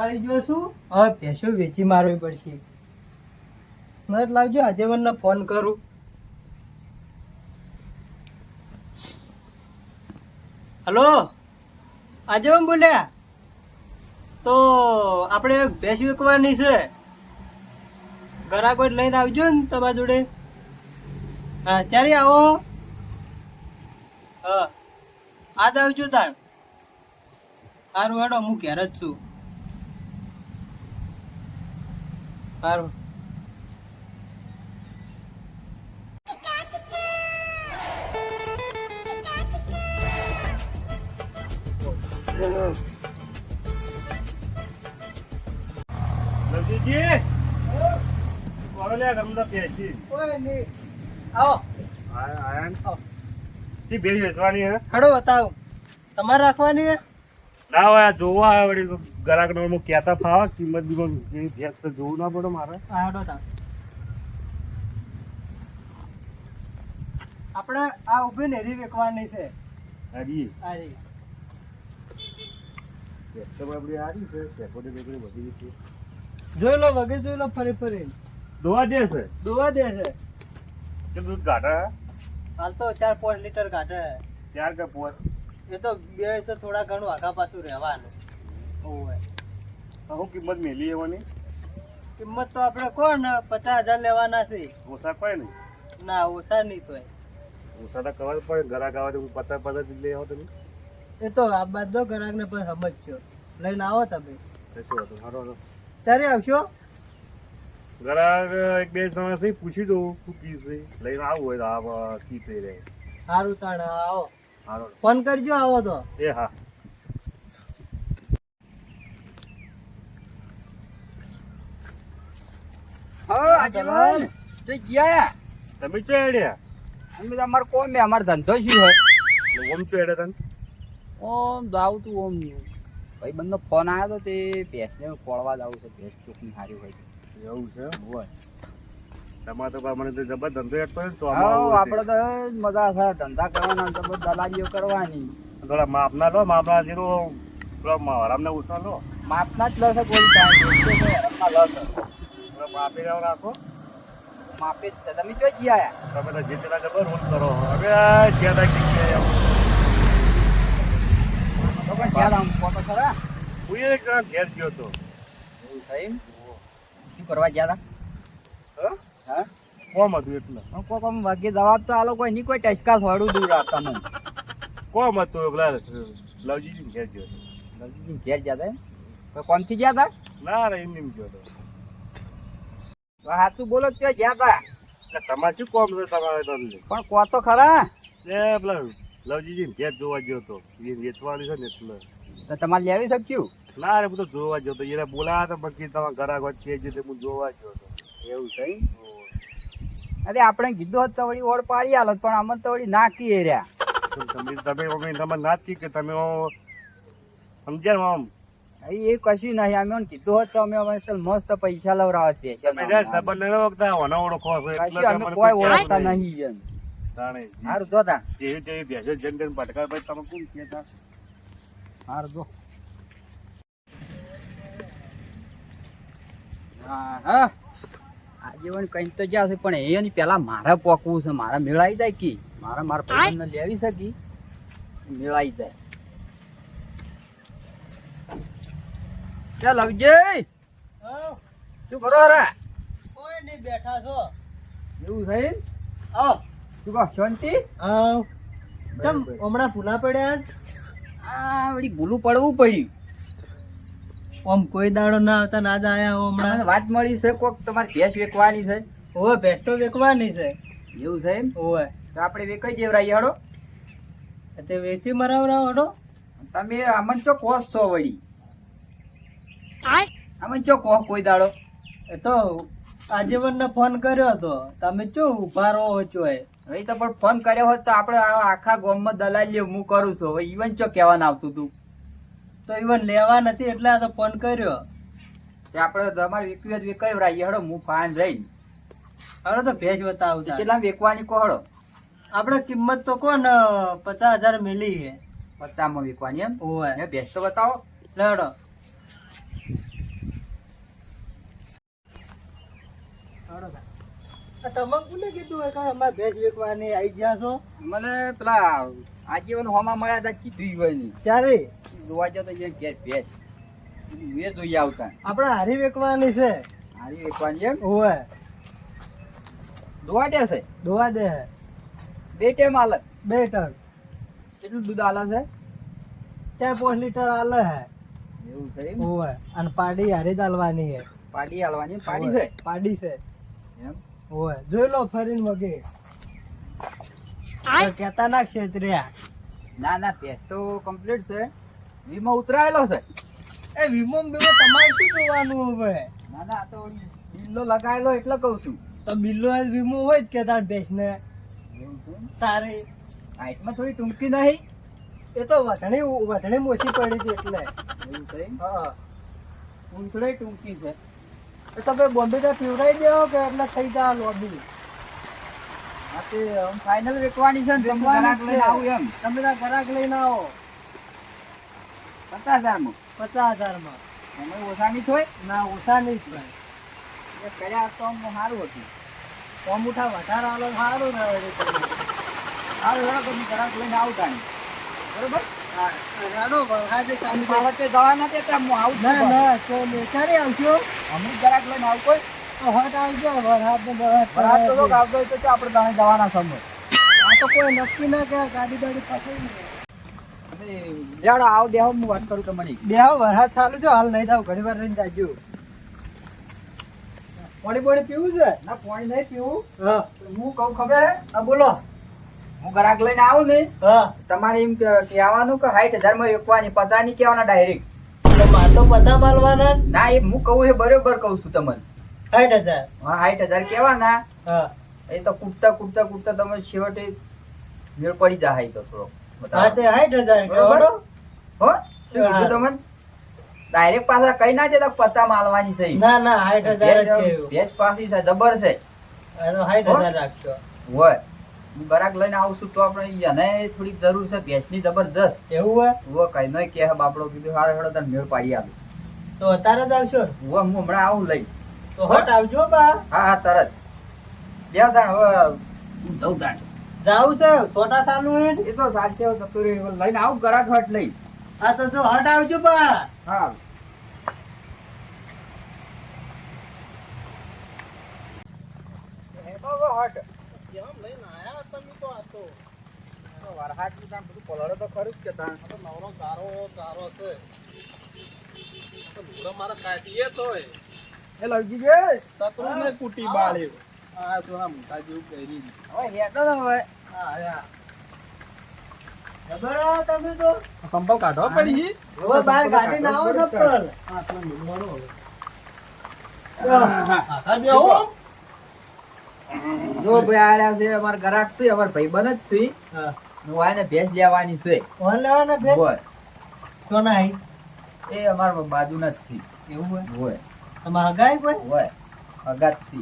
કંટાળી ગયો છું હવે ભેંસો વેચી મારવી પડશે. નત લાવજો, આજે મને ફોન કરું. હલો? આજે બોલ્યા? તો આપણે ભેંસ વેકવાની છે. ઘરાકો લઈને આવજો ને તમારા જોડે. હા, ક્યારે આવો? હા. આજ આવજો તાણ. સારું હેડો, હું ઘેર જ છું. સારું. લવજીજી કોણ લે ગમતા પેસી કોઈ નહીં. આવો. આયા આયા. તી બેરી વેચવાની હે? હેડો બતાવો. તમારે રાખવાની હે? ના હોય આ જોવા આવે વળી ગરાક નો હું કહેતા ફાવા કિંમત બી જેવી ભેંસ તો જોવું ના પડે મારે. આપણે આ ઊભી ને એરી વેચવાની છે. હરી હરી. તો આપણી હારી છે પેપોટી બધી છે જોઈ લો વગે જોઈ લો ફરી ફરી. દોવા દે છે. દોવા દે છે. કે દૂધ હાલ તો ચાર પાંચ લીટર કાઢે ચાર કે પોર એ તો બે તો થોડા ઘણું આગા પાછું રહેવાનું. ઓવે. હું કિંમત મેલી એવાની? કિંમત તો આપણે કોણ પચાસ હજાર લેવાના છે? ઓછા કોઈ નહીં. ના ઓછા નહીં તો ઓછા તો ખબર પડે ઘરાક આવે તો પચાસ પચાસ જ લઈ આવો તમે એ તો આ બાદ દો ગ્રાહકને પણ સમજજો. લઈને આવો તમે. કશું હતું? સારો ત્યારે આવશો? ઘરાક એક બે સહી પૂછી દઉં શું કીધું લઈને આવું હોય તો આ કી રહે સારું તાણ આવો. સારો ફોન કરજો આવો તો. એ હા. આગેવાન તો ગયા. તમે ચો એડ્યા? અમે તો અમાર કોમ અમાર ધંધો શું હોય ઓમ ચો એડે તને? ઓમ જાવ તું ઓમ ભાઈ બંધો ફોન આવ્યો તો તે ભેંસને ખોળવા જાવ છે ભેંસ ચોખ્ખી સારી હોય છે એવું છે? હોય. તમારે તો મને તો જબર ધંધો એડતો હોય તો આપણે તો મજા છે ધંધા કરવાના બધું દલાલીઓ કરવાની. થોડા માપ ના લો માપના જીરો આરામને ઉછા લો. માપના જ લશે કોઈ ટાઈમ. લશે માપી રહ્યો રાખો. માપે જ છે. તમે જો ગયા તમે તો જીતેલા જબર રોલ કરો. હવે જ્યાદા જગ્યાએ તો પણ જ્યાં આમ ફોટો ખરા હું? એક જણા ઘેર ગયો હતો. એવું શું કરવા ગયા? હતા હા? કોમ હતું એટલે. કોક આમ વાગ્યે જવાબ તો આલો કોઈ નહીં કોઈ ટચકા થોડું દૂર રાખતા મને. કોમ હતું પેલા લવજીજી ઘેર ગયો હતો. લવજીજી ઘેર ગયા હતા? તો કોણથી ગયા હતા ના ના એમ એમ ગયો હતો. તો બોલો તો ત્યાં ગયા હતા તમારે શું કોમ છે તમારે તમને પણ કો તો ખરા? એ પેલા લવજીજી ઘેર જોવા ગયો તો. એ વેચવાની છે ને એટલે. તો તમારે લેવી શક્યું ના રે હું તો જોવા ગયો તો. એને બોલાયા તો બાકી તમારા વાત કે છે તે હું જોવા ગયો તો. એવું થઈ અરે આપણે કીધું હોત તો વળી ઓળ પાડી આલો પણ અમે તો વળી નાખી એ રહ્યા. તમે તમે તમે ના કી કે તમે સમજ્યા ને આમ? એ કશું નહીં અમે કીધું હોત તો અમે અમે મસ્ત પૈસા લવરાવત તમે સંબંધ ન વખતા હોના ઓળખો કશું અમે કોઈ કોઈ ઓળખતા નહીં તાણે જો તા. જેવી તેવી જન જન ભટકા પછી તમે કોણ કહેતા હાર જો. હા હા. આજે પણ કઈ તો જ્યાં છે પણ એની પેલા મારે પોકવું છે મારા મેળાઈ જાય કી? મારે મારા પૈસા લેવી શકી મેળાઈ જાય. ચાલ આવજે હા, શું કરો રે કોઈ નહીં બેઠા છો. એવું થઈ આવ શું કહો શાંતિ? આવ કેમ હમણાં ભૂલા પડ્યા આ વળી ભૂલું પડવું પડ્યું. આમ કોઈ દાડો ના આવતા ના આયા હો હમણાં. વાત મળી છે કોક તમારી ભેંસ વેકવાની છે. ઓવે ભેંસ તો વેકવાની છે. એવું છે એમ? ઓવે. તો આપણે વેકાઈ દેવરાઈ હડો. તે વેચી મરાવરાવ હડો. તમે અમન તો કોસ છો વળી. અમન ચો કોહ કોઈ દાડો? એ તો આજીવનને ફોન કર્યો હતો. તમે ચો ઊભા રહો છો એ? હવે તો પણ ફોન કર્યો હોત તો આપણે આ આખા ગામમાં દલાલી હું કરું છું. હવે ઈવન ચો કહેવાનું આવતું હતું તો ઈવન લેવા નથી એટલે આ તો ફોન કર્યો. તે આપણે તમારે વેકવી જ વેકાઈ રાઈએ હડો હું ફાન રહીને. હવે તો ભેજ બતાવું કેટલા વેકવાની કહો હડો? આપણે કિંમત તો કોણ પચાસ હજાર મિલી છે પચાસમાં વેકવાની એમ? ઓવે ભેજ તો બતાવો. લેડો. તમે કોને કીધું હોય? કે અમારે ભેંસ વેચવાની આવી ગયા છો? મને પેલા આજીવન હોમાં મળ્યા હતા કીધું હોય નહીં ચારે જોવા જતો તો ઘેર ભેંસ. મેં જોઈ આવતા. આપણે હારી વેચવાની છે. હારી વેચવાની એમ? ઓવે દોવાટે છે? ધોવા દે. બે ટેમ હાલે બે ટન. કેટલું દૂધ આલે છે? ચાર પાંચ લીટર આલે હે. એવું છે એમ? અને પાડી હારી દાલવાની હે. પાડી હાલવાની પાડી છે? પાડી છે. એમ? ઓવે જોઈ લો ફરીને વગે કેતા ના ક્ષેત્રિયા ના ના પેસ તો કમ્પ્લીટ છે. વીમો ઉતરાયેલો છે. એ વીમો બીમો તમારે શું જોવાનું હવે? ના ના આ તો બિલ્લો લગાયેલો એટલે કહું છું. તો બિલ્લો આજ વીમો હોય જ કે તાર ભેંસ ને એમ? સારી હાઈટમાં થોડી ટૂંકી નહીં. એ તો વધણી વધણી ઓછી પડી હતી એટલે. હા. ઊંચડે ટૂંકી છે. તો ભાઈ બોમ્બે પીવડાવી દેવો કે એટલે થઈ જાય લોબી હા તે ફાઇનલ વેચવાની છે ને તમે ઘરાક લઈને. આવું એમ. તમે તાર ગ્રાહક લઈને આવો. પચાસ હજારમાં પચાસ હજારમાં તમે ઓછાની થોય? ના ઓછા નહીં થાય. એ કર્યા તો સારું હતું. તો ઉઠા વધારે આલો સારું ને સારું તમે ગ્રાહક લઈને આવતા નહીં. બરોબર? હેડો વરસાદે દેહો વાત કરું તમને બે વરસાદ ચાલુ છે હાલ નહીં થાવ ઘણી વાર રહીને જાજો પાણી પાણી પીવું છે ના પાણી નહીં પીવું હું કહું ખબર હા બોલો. હું ગ્રાહક લઈને આવું ને તમારે એમ કહેવાનું કે સાઠ હજારમાં વેચવાની પચાસની કહેવાના ડાયરેક્ટ તો માર માલવાના ના એ હું કહું એ બરોબર કહું છું તમને. સાઠ હજાર. હા સાઠ હજાર કહેવાના. એ તો કૂટતા કૂટતા કૂટતા તમે છેવટે મેળ પડી જાય તો થોડો. હા તે સાઠ હજાર બરોબર. હો? શું કીધું તમને? ડાયરેક્ટ પાછા કઈ ના દેતા પચા માલવાની છે. ના ના સાઠ હજાર ભેંસ પાછી છે જબર છે. સાઠ હજાર રાખજો. હોય. હું ગરાક લઈને આવું તો આપણે એને થોડીક જરૂર છે ભેંસની જબરદસ્ત એવું હોય? હું કઈ નહીં કે બાપડો કીધું હારે હેડો તને મેળ પાડી આલું તો અત્યારે જ આવશો? ને? હું હું હમણાં આવું લઈ. તો હટ આવજો બા. હા હા તરત. બે દાણ હવે હું જઉં દાણ. જાવું છે છોટા હોય એ તો સાચે જતો લઈને આવું ગરાક હટ લઈ. હા તો જો હટ આવજો બા. હા. હટ તો વરસાદનું તાણ બધું પલળે તો ખરું જ કે તાણ. એ લવજી જે, હવે હેડો ને હવે. ખબર આ તમે તો. સંપલ કાઢવા પડી. છે હવે બહાર ગાડી ના આવો ચપ્પલ. જો ભાઈ આયા છે અમારા ગ્રાહક છે અમારા ભાઈ બન જ છે. હું ભેંસ લેવાની છે. વાન લેવાના બે હોય તો નહીં એ અમાર બાજુ જ છે. એવું હોય? હોય તમારે હગાઈ કોઈ? હોય અગાત છે.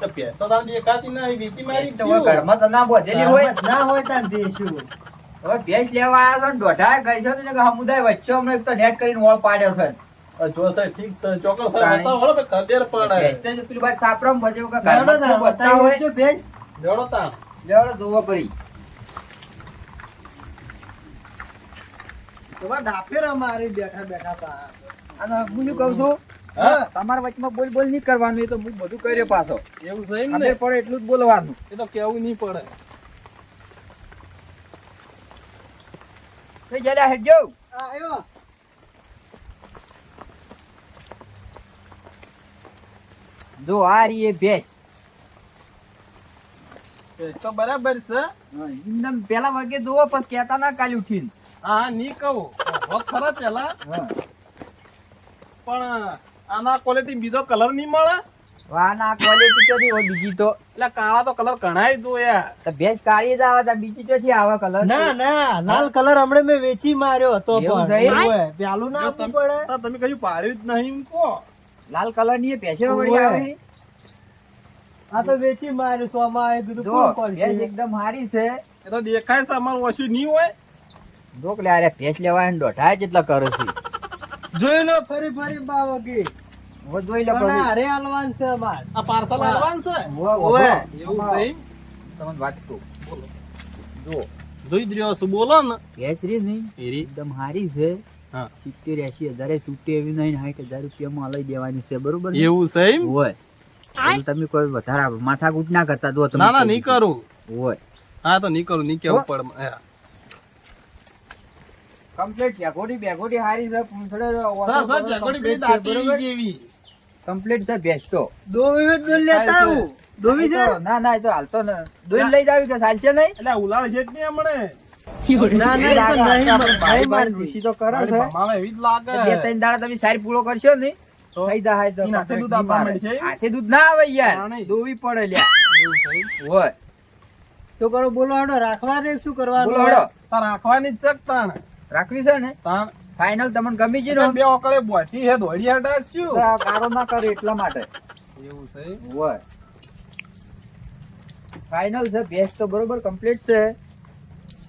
તો તો તારી એકાતી ના વેચી મારી તો ઘરમાં તો ના બોધેલી હોય. ના હોય તાર બેસ્યું હવે ભેંસ લેવા આવ્યો ને દોઢા ગઈ છો તો સમુદાય વચ્ચે હમણાં એક તો નેટ કરીને ઓળ પાડ્યો છે. જો સર ઠીક છે. ચોક્કસ સર બતાવો હળો કે ખબર પડે ભેંસ તો પેલી બાદ સાપરામ કે ઘરમાં ભેજ જોડો તા લેવડો જોવો તમારે ડાફેર બેઠા બેઠા પા અને હું શું કહું છું? તમારા વચમાં બોલ બોલ નહીં કરવાનું એ તો હું બધું કર્યો પાછો. એવું છે એમ ને? પડે એટલું જ બોલવાનું. એ તો કેવું નહીં પડે. કઈ જલ્યા હેડજો આ આવ્યો. જો આ રીએ ભેંસ. તો બરાબર છે. એકદમ પેલા વાગે જોવો પછી કેતા ના કાલ ઉઠીને. હા ની કહું. વખત ખરા પેલા પણ આના ક્વોલિટી બીજો કલર નહીં મળે? વાના ક્વોલિટી તો નહીં હોય બીજી તો. એટલે કાળા તો કલર ઘણાય યાર તો ભેંસ કાળી જ આવે તો બીજી તો આવે કલર ના ના લાલ કલર હમણાં મેં વેચી માર્યો હતો પણ. પેલું ના આપવું પડે. તમે કયું પાડ્યું જ નહીં કો કહો. લાલ કલરની ભેંસો વળી. આવે. આ તો વેચી માર્યું સોમાં આવે કીધું કોણ કોણ છે? એકદમ હારી છે. એ તો દેખાય છે અમારું ઓછું નહીં હોય. જોક લે અરે ભેંસ લેવા દોઢા જેટલા કરો છે. જોઈ લો ફરી ફરી બા વગી જોઈ લો પણ અરે અલવાન છે અમાર. આ પાર્સલ અલવાન છે? ઓવે. એવું સહી તમને વાત કહું. જો. જોઈ જ રહ્યો છું બોલો ને. ભેંસ રી નહીં એરી એકદમ હારી છે. હા. સિત્તેર એસી હજારે છૂટી એવી નહીં સાઠ હજાર રૂપિયામાં લઈ દેવાની છે બરોબર એવું સહી હોય. તમે કોઈ વધારે માથાકૂટ ના કરતા જો ના ના નહીં કરું. હોય. હા તો નહીં કરું નહીં કેવું. પડે. કમ્પ્લીટ બેગોડી બેગોડી હારી છે સર સર ચકડી પેલી જેવી કમ્પ્લીટ છે ભેંસ દો મિનિટ દોઈ લેતા આવું. દોવી છે? ના ના એ તો હાલતો ને દોઈ લઈ જાવી તો ચાલશે નહીં? એટલે ઉલાળ છે જ નહીં હમણે. ના ના એ તો નહીં ભાઈ માર ઋષિ તો કરે છે. એવી જ લાગે. બે ત્રણ દાડા તમે સારી પૂરો કરશો ને તો? થઈ જાય તો ઈ નાખે દૂધ આપવા નહીં છે? હાથે દૂધ ના આવે યાર દોવી પડે લ્યા. હોય શું કરો બોલો હડો રાખવા રે શું કરવાનું બોલો હડો તાર રાખવાની જ તાણ? રાખવી છે ને? તાણ. ફાઇનલ તમને ગમી ને? બે ઓકળે હે દોડી કારો ના કરે એટલા માટે. એવું છે હોય. ફાઇનલ છે ભેંસ તો બરોબર કમ્પ્લીટ છે.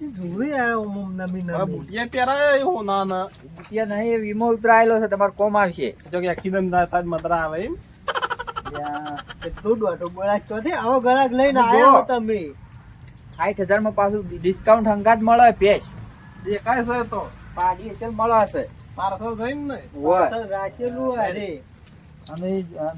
જોવી યાર ઓમ ઓમ નમી નમી? બુટિયા પહેરાય એવું ના ના ત્યાં નહીં વીમો ઉતરાયેલો છે તમારે કોમ આવશે. જો કે એક્સિડન્ટ થાય થાય મતરા આવે એમ. એટલું દોઢો બોલા ચોથી આવો ગ્રાહક લઈને. તમે. સાઠ હજારમાં પાછું ડિસ્કાઉન્ટ હંગાત મળે ભેંસ. દેખાય છે તો. પાડી હશે મળે છે પાર્સલ ને? રાખેલું અરે અને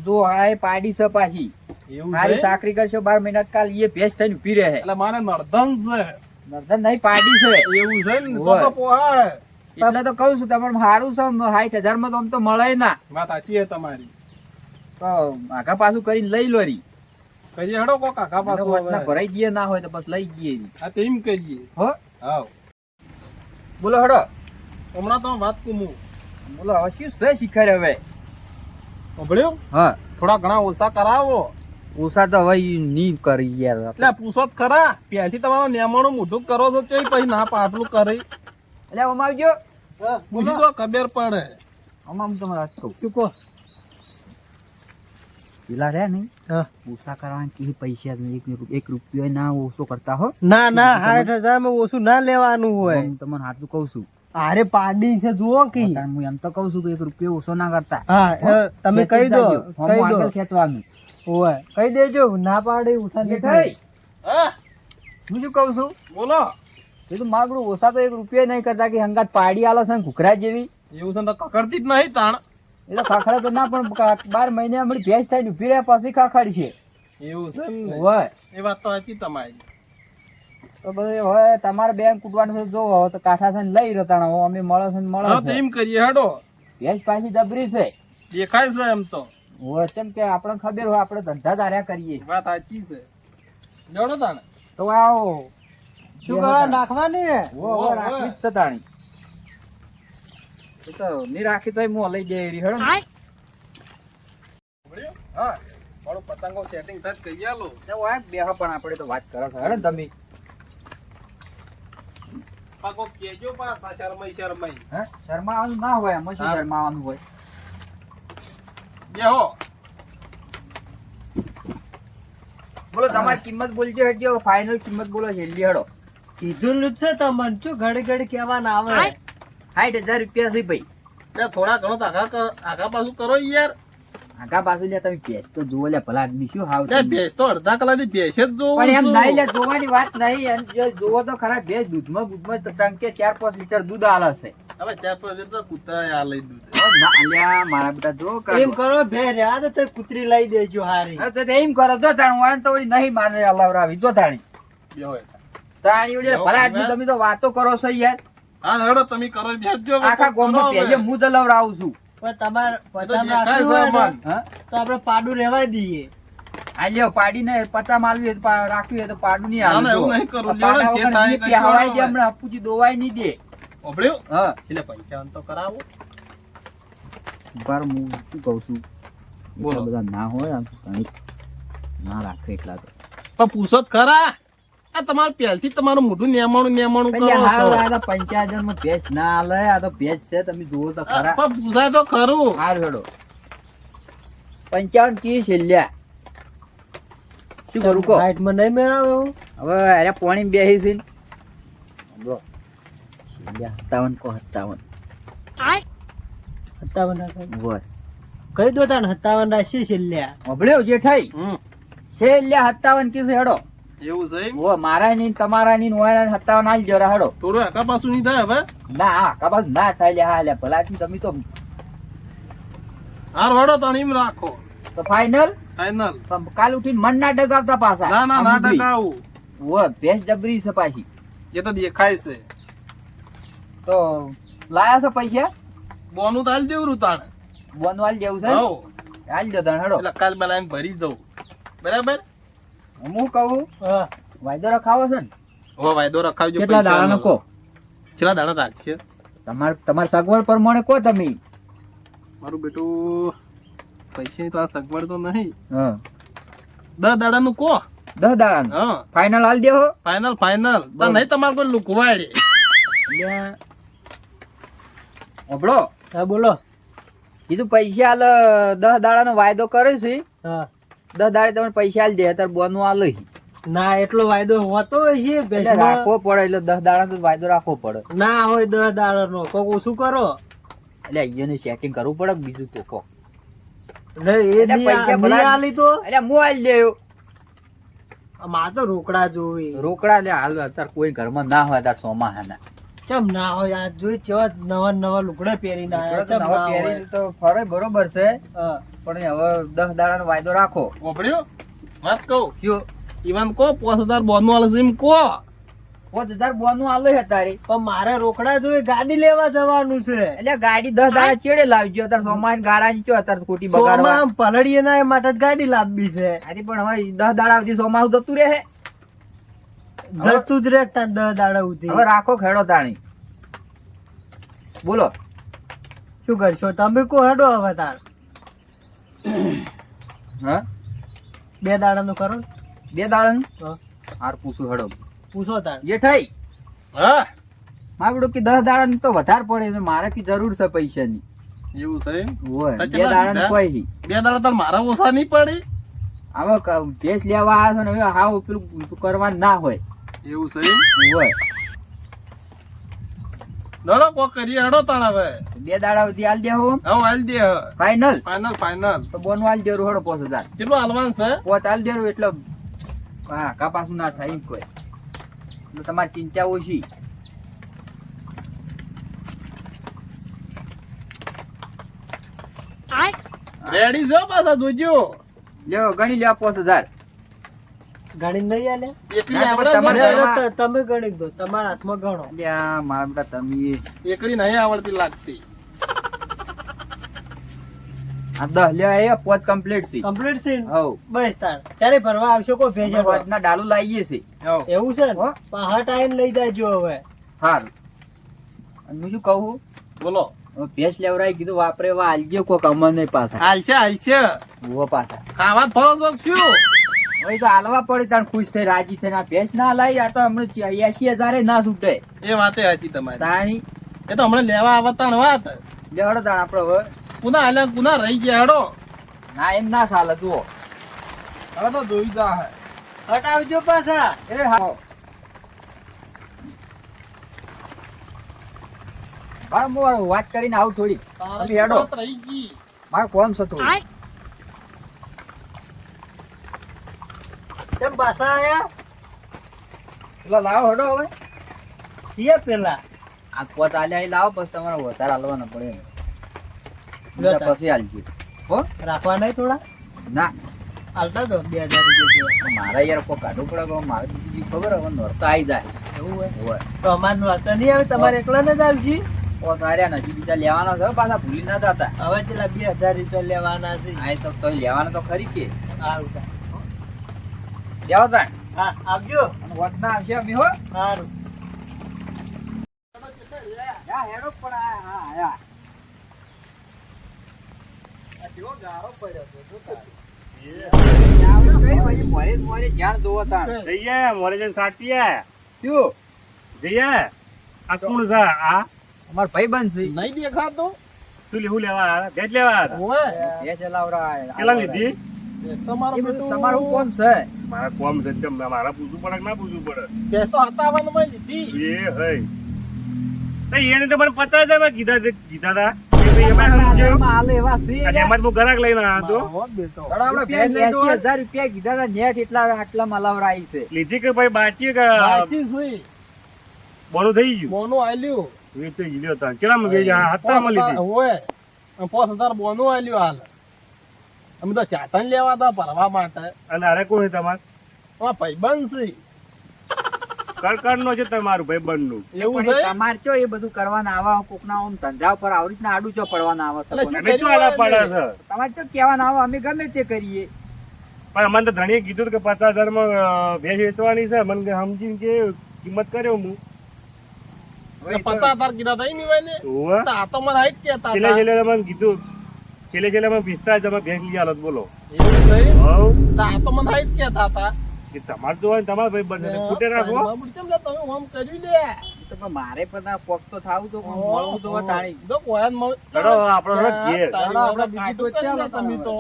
જો આ પાડી છે પાછી. એવું સાકરી કરશો બાર મહિના કાલ એ ભેંસ થઈને ઊભી રહે. એટલે મારે નર્ધન છે. નર્ધન નહીં પાડી છે. એવું છે ને? તો તો પોહાય. એટલે તો કહું છું તમારે સારું છે સાઠ હજારમાં તો આમ તો મળે ના. વાત સાચી છે તમારી. તો આખા પાછું કરીને લઈ લો રી. કહીએ હડો કોક આખા પાછું ભરાઈ ગયે ના હોય તો બસ લઈ જઈએ રી. તો એમ કહીએ. હો? હાવ. બોલો હડો. હમણાં તો વાત કુમું. બોલો હવે શું છે શીખર હવે? સાંભળ્યું હા. થોડા ઘણા ઓછા કરાવો. ઓછા તો હવે ની કરી યાર એટલે પૂછો જ ખરા. પહેલથી તમારો નેમાણું મોઢું કરો છો તો પછી ના પાટલું કરી. એટલે આમ આવજો. પૂછી તો ખબર પડે. આમ તમે તમારે વાત કહું. શું કહો? પેલા રહ્યા નહીં? પૂછા કરવાની કરવાના કે પૈસા નહીં. એક રૂપિયો ના ઓછો કરતા હો. ના ના સાઠ હજારમાં ઓછું ના લેવાનું હોય. હું તમને હાથું કહું છું. અરે પાડી છે જુઓ કે. હું એમ તો કહું છું કે એક રૂપિયો ઓછો ના કરતા. હા તમે કહી દો કહી દો. ખેંચવાનું. ઓય કહી દેજો ના પાડી ઉઠા જેઠાઈ, હા. હું શું કહું છું? બોલો. એ તો માગડું ઓછા તો એક રૂપિયા નહીં કરતા કે હંગાત પાડી આલો છે ને જેવી. એવું છે તો કકડતી જ નહીં તાણ. એ તો ખાખડા તો ના પણ બાર મહિને હમણાં ભેંસ થાય ને ઊભી રહ્યા પછી ખાખડી છે. એવું છે હોય. એ વાત તો સાચી તમારી. તો બધું હવે તમારે બેંક કૂટવાનું છે જો હવે તો કાંઠા થઈને લઈ રહ્યો અમે મળે છે ને મળે એમ કરીએ હેડો. ભેંસ પાછી દબરી છે. દેખાય છે એમ તો. હોય કેમ કે આપણે ખબર હોય આપણે ધંધા ધાર્યા કરીએ. વાત સાચી છે. જોડો તાણે. તો આવો. શું કરવા નાખવાની? હે? ઓ હો, રાખવી જ છે તાણી. તો ની રાખી તો હું લઈ જઈ રહી હેડો. હા મારું પતંગો સેટિંગ થાય કહી આલો. તો વાય બેહો પણ આપણે તો વાત કરો છો હેડો તમે. પાકો કેજો પાછા શરમાઈ શરમાઈ. હે? શરમાવાનું ના હોય આમાં શું શરમાવાનું હોય? બેહો બોલો તમારી કિંમત બોલજો હેડજો ફાઇનલ કિંમત બોલો છેલ્લી હડો. કીધું નું છે તમને શું ઘડી ઘડી કહેવાના આવે? સાઠ હજાર રૂપિયા છે ભાઈ. એટલે થોડા ઘણો તો આગા આગા પાછું કરો યાર. આગા પાછું લે તમે ભેંસ તો જુઓ લે ભલા આદમી શું હાવ. ભેંસ તો અડધા કલાકથી ભેંસ જ જોઉં પણ એમ નહીં લે જોવાની વાત નહીં. એમ જો જોવો તો ખરા ભેંસ દૂધમાં દૂધમાં ટંકે ચાર પાંચ લીટર દૂધ આલે છે. હવે આ લઈ દીધું અલ્યા, મારા બેટા જો એમ કરો ભે રહ્યા તો તે કૂતરી લઈ દેજો હારી. હા, તો એમ કરો તો તાણ વાન તો નહીં માને અલાવરાવી. જો તાણી. બેહો તાણી વળી ભલા આદમી તમે તો વાતો કરો છો યાર. હા હેડો તમે કરો બેસજો આખા હવે. પહેલે હું છું. પણ તમારે રાખવું તો આપણે પાડું રેવા દઈએ. આ પાડીને પચા માલવી હોય તો પા- રાખવી હોય તો પાડું નહીં ના, આલું ના, એવું નહીં કરું. જે થાય દે હમણાં દોવાય નહીં દે. ઓભળ્યું? હા. છેલ્લે પંચાવન તો કરાવો. પર હું શું કહું છું? બોલો. એટલા બધા ના હોય આમ ઘણી ના રાખે એટલા તો. પણ પૂછો જ ખરા. આ તમારું પહેલથી તમારું મોઢું નેમાણું નેમાણું કરો એટલે છો આ તો પંચાયતમાં ભેંસ ના હાલે આ તો ભેંસ છે તમે જુઓ તો ખરા. પણ પૂછાય તો ખરું. હાર હેડો. પંચાવન કી છેલ્યા શું કરું કહો? હાઈટમાં નહીં મેળાવે હવે અરે પોણી બેસી છે. સત્તાવન કો સત્તાવન સત્તાવન. હોય. કહી દો તાન હત્તાવન રાશિ છેલ્લે અભળ્યો જેઠાઈ? હમ. છે લ્યા સત્તાવન કીધું હેડો. એવું છે ઓ મારા ની તમારા ની ને ઓયના ને સત્તાવન આલી જરા હેડો. થોડું આકા પાછું નહીં થાય હવે? ના હા કપાસ ના થાય લ્યા હા લ્યા ભલાથી તમે તો હાર વાડો તણ એમ રાખો. તો ફાઈનલ ફાઈનલ કાલ ઉઠીને મન ના ડગાવતા પાછા. ના ના ના ડગાવું ઓ ભેંસ જબરી છે પાછી. એ તો દેખાય છે. તો લાયા છો પૈસા? બોનું તો હાલ દેવું તાણ. બોનવાલ જેવું છે? હવ હાલ દો તાણ હેડો. કાલ પેલા એમ ભરી જવું. બરાબર? હું કહું? વાયદો રખાવો છે ને? હવે વાયદો રખાવજો કેટલા. દાડા કો કેટલા દાડા રાખશે? તમાર તમાર સગવડ પ્રમાણે કો તમે. મારું બેટું પૈસા તો આ સગવડ તો નહીં. હા. દસ દાડાનું કો દસ દાડા હા. ફાઈનલ હાલ દેવો ફાઈનલ ફાઈનલ તો બોલો. નહીં તમારે કોઈ લુકવાડે ઓબળો હા બોલો. કીધું પૈસા હાલ દસ દાડાનો વાયદો કરે છે. હા. દસ દાડે તમે પૈસા હાલ દે અત્યારે બોનું હાલ ના એટલો વાયદો હોતો હોય છે રાખવો પડે એટલે દસ દાડા નો વાયદો રાખવો પડે. ના હોય દસ દાડા નો કોક ઓછું કરો. એટલે અહીંયાની સેટિંગ કરવું પડે બીજું તો કો એ પૈસા આલી તો? એટલે હું લેયો માં તો રોકડા જોવી. રોકડા લે હાલ અત્યારે કોઈ ઘરમાં ના હોય અત્યારે સોમાહાના ચમ ના હોય આ જોઈ ચેવા નવા નવા લુગડા પહેરીને આયા રોકડા ચમ નવા ના હોય. તો ફરે બરોબર છે પણ હવે દસ દાડાનો વાયદો રાખો. ઓપડ્યો વાત કહું? કયો? ઈવન કો પાંચ હજાર બોનું આલે છે એમ કો પાંચ હજાર બોનું આલે છે તારી. પણ મારે રોકડા જોઈ ગાડી લેવા જવાનું છે. એટલે ગાડી દસ દાડા ચેડે લાવજો અત્યારે સોમાન ગારાની ચો અત્યારે ખોટી બગાડવા? સોમાન પલડીએ ના એ માટે જ ગાડી લાવવી છે. આથી પણ હવે દસ દાડા સુધી સોમાન જતું રહે. જતું જ રે દસ દાડા ઉધી હવે રાખો ખેડો તાણી. બોલો. શું કરશો? તમે કો હેડો હવે તાર. હા? બે દાડા નું. કરો બે દાડા હા. હાર પૂછું હેડો. પૂછો તાર. જેઠાઈ હા. મારું કે દસ દાડા ની તો વધારે પડે. મારે કે જરૂર છે પૈસાની. એવું છે? હોય. બે દાડા કોઈ બે દાડા તાર મારા ઓછા નહીં પડી? હવે ભેંસ લેવા આવ્યો છો ને હવે હાવ પેલું કરવાનું ના હોય. એવું છે હોય. દડો કોક કરી હેડો તાણ હવે. બે દાડા સુધી હાલ દેવો હા. હાલ દે ફાઇનલ ફાઇનલ ફાઇનલ તો બોન હાલ દેરું હડો પાંચ હજાર. કેટલું હાલવાનું છે? પોચ હાલ દેરું એટલે હા કાપાસ ના થાય એમ કોઈ. એટલે તમારી ચિંતા ઓછી. રેડી જો પાછા જોજો લ્યો ગણી લ્યો પાંચ હજાર. ગણી નહીં આલે? આવડે છે? અરે, અરે, ત- તમે ગણી દો તમારા હાથમાં ગણો. મારા બેટા તમે. એકરી નહીં આવડતી લાગતી. આ દસ લ્યો એ પોચ કમ્પ્લીટ છે. કમ્પ્લીટ છે? બસ તાર. ત્યારે ફરવા આવશો કોઈ ભેજ ના ડાલુ લાવીએ છે એવું છે ને? હો. ટાઈમ લઈ જાજો હવે. હાર. અને હું શું કહું બોલો. હવે ભેંસ લેવરાઈ કીધું વાપરે વા હાલજો કોક અમને પાછા. હાલશે હાલશે. ઓ પાછા. ખાવા જ ફરો છો શું? હવે તો હાલવા પડે તાર ખુશ થઈ રાજી થઈને ભેંસ ના લાવી આ તો હમણાં એસી હજારે ના છૂટે. એ વાતે સાચી તમારી. તાણી. એ તો હમણાં લેવા આવતા વાત. લેવડો તાણ આપડે હવે. પુના હાલ્યા પુના રહી ગયા હેડો. ના એમ ના ચાલે જુઓ. હવે તો જોઈ જા હટાવજો પાછા. એ હા. મારે વાત કરીને આવું થોડી હેડો. વાત રહી ગઈ. મારે કોમ છે થોડું કેમ પાછા આયા? એટલે લાવો હડો હવે. છીએ પેલા. આ પોત આલ્યા લાવો પછી તમારે વધારે હાલવાના પડે. પછી હાલજો. હો? રાખવા નહીં થોડા? ના. હાલતા તો બે હજાર રૂપિયા મારા યાર કોઈ કાઢવું પડે મારે બીજી ખબર હવે નોરતા આવી જાય. એવું હોય. તો અમારે વાર્તા નહીં આવે તમારે એકલાને જ આવજી. પોત આર્યા નથી બીજા લેવાના છે પાછા ભૂલી ના જતા. હવે પેલા બે હજાર રૂપિયા લેવાના છે. આ તો લેવાના તો ખરી કે. સારું લેવો તાણ. હા આવજો. વધના આવશે અમે હો. સારું. હેડો પણ આ હા આયા આવડો કઈ ભાઈ મોરે જ મોરે જાણ જોવો તાણ. જઈએ મોરે જઈને સાટીએ. શું? જઈએ. આ કોણ છે? આ? અમાર ભાઈ બંધ છે. નહીં દેખાતું? શું લેવું લેવા? ભેજ લેવા આવ્યા હતા? લાવરા કેટલા લીધી? તમારું કોણ છે? મારા કોમ છે મારા પૂછવું પડે ના પૂછવું પડે? ભેંસ તો હતાવનમાં લીધી. એ હઈ તો એને તો મને પચાસ હજારમાં કીધા કીધા હતા. તો લીધી કે ભાઈ બાચી કે સાચી છે. બોલું થઈ ગયું? બોનું આલ્યું. વેચી ગયો હતા. હજાર લીધી. હોય. પાંચ હજાર બોનું આલ્યું હાલ. અમે તો ચાટણ લેવા હતા ભરવા માટે. અને અરે કોણ છે તમારે? ભાઈબંધ છે. કડકડ નો છે તમારું ભાઈ નું એવું છે? તમારે ચો એ બધું કરવાના આવા કોકના આમ ધંધા ઉપર આવી રીતના આડું ચો પડવાના આવા એટલે સપોઝ. આલા પડે છે. તમારે ચો કહેવાના આવા અમે ગમે તે કરીએ. પણ અમને તો ધણીએ કીધું કે પચાસ હજારમાં ભેજ વેચવાની છે. મને સમજી સમજીને કે કિંમત કર્યો હું. હવે પચાસ હજાર કીધા હતા એમ ઈ ભાઈને? આ તો મને હાઈટ છેલ્લે એટલે મને કીધું. છેલ્લે છેલ્લે અમે વિસ્તાર તમે ભેંસ લઈ આલો બોલો એવું? તો આ તો મને હાઈટ કહેતા હતા. કે તમારે ને તમારા ભાઈ બંને ફૂટે રાખો કેમ લે તમે આમ કરી લે? તો મારે પણ કોક તો થાવું તો મળવું તો તાણી જો કોયા ને મળે- આપણો હવે ઘેર. આપણે બીજું તમે તો.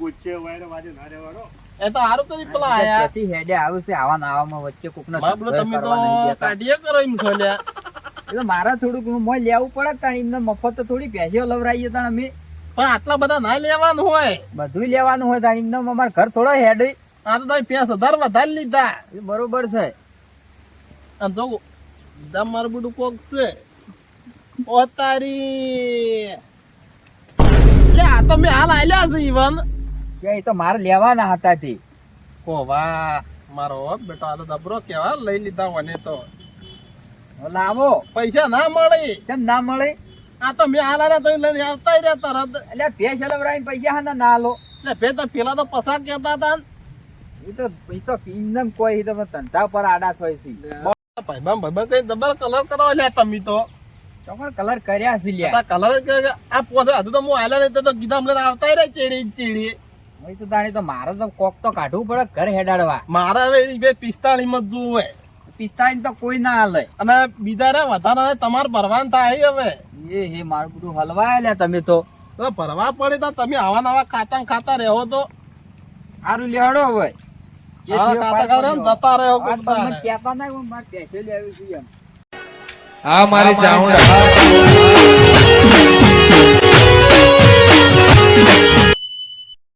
ગોચે વાયરે વાજે ના રહેવાનો એ તો હારું કરી પેલા આયા. ત્યાંથી હેડે આવે આવા નાવામાં વચ્ચે બાબુ ધંધો તમે તો કરવા નહીં દેતા. કાઢીએ કરો એમ છો લ્યા. એટલે મારા થોડુંક મોય લેવું પડે તાણી એમને મફત તો થોડી પેશીઓ લવરાઈએ તાણ અમે પણ આટલા બધા ના લેવાનું હોય. બધું લેવાનું હોય તાણી એમને અમારા ઘર થોડો હેડ. આ તો તમે પેસ હજાર વધારે લીધા. બરોબર છે. અને જો દમ મારું બધું કોક છે. ઓ તારી. લે આ તો મેં હાલ આલ્યા છે ઈવન. કે એ તો મારે લેવાના હતા તે. કો વાહ મારો બેટો આ તો દબરો કેવા લઈ લીધા મને તો. લાવો. પૈસા ના મળે. કેમ ના મળે? આ તો મેં હાલ લઈને આવતા રહ્યા તરત એટલે પૈસા હા ના લો એટલે તો પેલા તો પસાર કેતા હતા. એ તો એ તો એમને કોઈ એ તો ધંધા પર આડા થાય છે. ભાઈબંધ ભાઈબંધ કઈ ડબલ કલર કરવા લ્યા તમે તો. ચોકડ કલર કર્યા છે લ્યા. કલર આ પોતે હજુ તો હું આલ્યા નહીં તો કીધા અમને આવતા રહ્યા ચેડી ચેડી. તો તાણી તો મારે તો કોક તો કાઢવું પડે ઘર હેડાડવા. મારે હવે બે પિસ્તાળીસમાં જોવે પિસ્તાળીસ તો કોઈ ના હાલે અને બીજા રે વધારે તમારે ભરવાન થાય હવે. એ હે મારું બધું હલવાય લે તમે તો. તો ભરવા પડે તો તમે આવા નવા ખાતા ખાતા રહો તો. સારું લેવડો હવે. જતા રહ્યો આ તો મને કોકના. કહેતા ના મારે પૈસે લેવી જોઈએ એમ. મારી ચાઉંડા